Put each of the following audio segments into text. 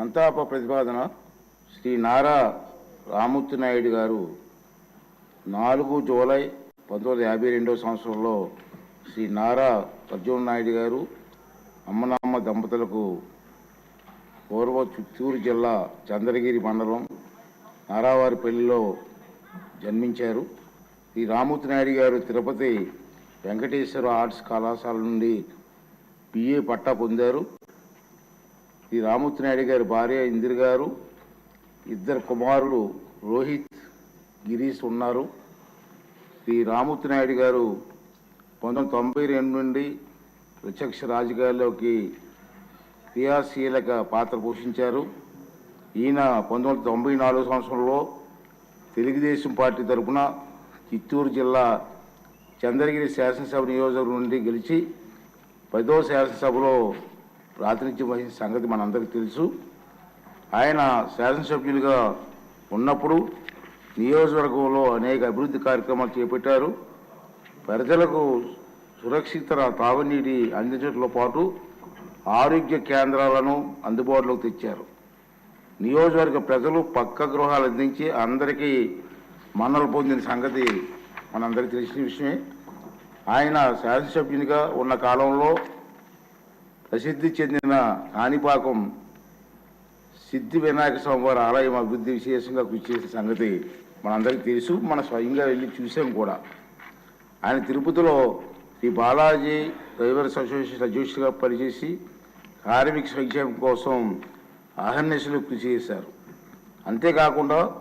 సంతాప ప్రతిపాదన శ్రీ నారా రామూర్తి నాయుడు గారు నాలుగు జూలై పంతొమ్మిది యాభై రెండవ సంవత్సరంలో శ్రీ నారా అర్జున్ నాయుడు గారు అమ్మనామ్మ దంపతులకు పూర్వ చిత్తూరు జిల్లా చంద్రగిరి మండలం నారావారిపల్లిలో జన్మించారు. ఈ రామూర్తి నాయుడు గారు తిరుపతి వెంకటేశ్వర ఆర్ట్స్ కళాశాల నుండి బిఏ పట్టా పొందారు. ఈ రామూర్తి నాయుడు గారి భార్య ఇందిర గారు ఇద్దరు కుమారులు రోహిత్ గిరీష్ ఉన్నారు. ఈ రామూర్తి నాయుడు గారు పంతొమ్మిది తొంభై రెండు నుండి ప్రత్యక్ష రాజకీయాల్లోకి క్రియాశీలక పాత్ర పోషించారు. ఈయన పంతొమ్మిది వందల తొంభై నాలుగు సంవత్సరంలో తెలుగుదేశం పార్టీ తరఫున చిత్తూరు జిల్లా చంద్రగిరి శాసనసభ నియోజకవర్గం నుండి గెలిచి పదో శాసనసభలో ప్రాతినిధ్యం వహించిన సంగతి మనందరికీ తెలుసు. ఆయన శాసనసభ్యులుగా ఉన్నప్పుడు నియోజకవర్గంలో అనేక అభివృద్ధి కార్యక్రమాలు చేపట్టారు. ప్రజలకు సురక్షిత తాగునీటి అందించడంతో పాటు ఆరోగ్య కేంద్రాలను అందుబాటులోకి తెచ్చారు. నియోజకవర్గ ప్రజలు పక్క గృహాలు అందించి అందరికీ మన్నలు పొందిన సంగతి మనందరికీ తెలిసిన విషయమే. ఆయన శాసనసభ్యునిగా ఉన్న కాలంలో ప్రసిద్ధి చెందిన కాణిపాకం సిద్ధి వినాయక స్వామి వారి ఆలయం అభివృద్ధి విశేషంగా కృషి చేసిన సంగతి మనందరికీ తెలుసు. మన స్వయంగా వెళ్ళి చూసాం కూడా. ఆయన తిరుపతిలో శ్రీ బాలాజీ డ్రైవర్స్ అసోసియేషన్ అధ్యక్షుడిగా పనిచేసి కార్మిక సంక్షేమం కోసం అహర్నిశలు కృషి చేశారు. అంతేకాకుండా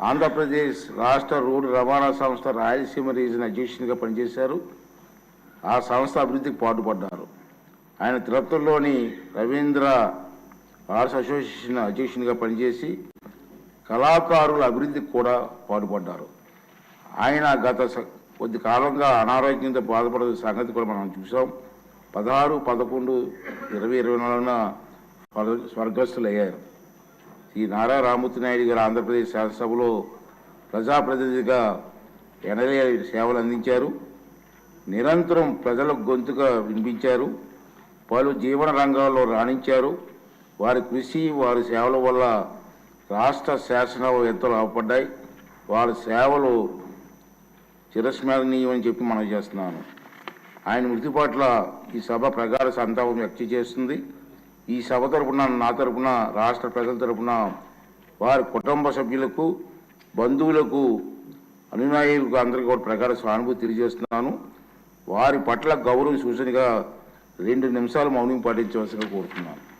ఆంధ్రప్రదేశ్ రాష్ట్ర రోడ్డు రవాణా సంస్థ రాయలసీమ రీజన్ అధ్యక్షునిగా పనిచేశారు. ఆ సంస్థ అభివృద్ధికి పాటుపడ్డారు. ఆయన తిరుపతిలోని రవీంద్ర ఆర్ట్స్ అసోసియేషన్ అధ్యక్షునిగా పనిచేసి కళాకారుల అభివృద్ధికి కూడా పాటుపడ్డారు ఆయన గత కొద్ది కాలంగా అనారోగ్యంతో బాధపడే సంగతి కూడా మనం చూసాం. పదహారు పదకొండు ఇరవై ఇరవై నాలుగున స్వర్- స్వర్గస్థులయ్యారు. ఈ నారా రామూర్తి నాయుడు గారు ఆంధ్రప్రదేశ్ శాసనసభలో ప్రజాప్రతినిధిగా ఎనలే సేవలు అందించారు. నిరంతరం ప్రజలకు గొంతుగా వినిపించారు. పలు జీవన రంగాల్లో రాణించారు. వారి కృషి వారి సేవల వల్ల రాష్ట్ర శాసనాలు ఎంతో లాభపడ్డాయి వారి సేవలు చిరస్మరణీయం అని చెప్పి మనం చేస్తున్నాను. ఆయన మృతి పట్ల ఈ సభ ప్రగాఢ సంతాపం వ్యక్తం చేస్తుంది. ఈ సభ తరపున నా తరపున రాష్ట్ర ప్రజల తరపున వారి కుటుంబ సభ్యులకు బంధువులకు అనునాయులకు అందరికీ కూడా ప్రగాఢ సానుభూతి తెలియజేస్తున్నాను. వారి పట్ల గౌరవ సూచనగా రెండు నిమిషాలు మౌనం పాటించవలసిగా కోరుతున్నాను.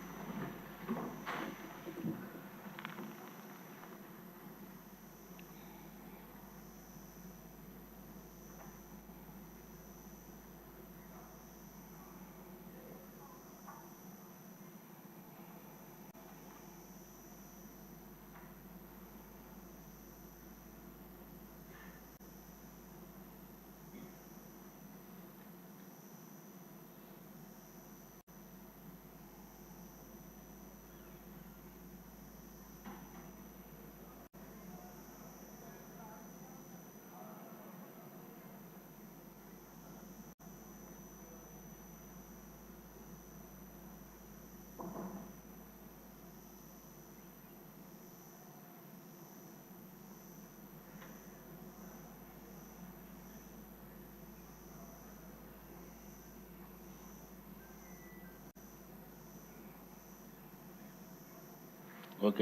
OK.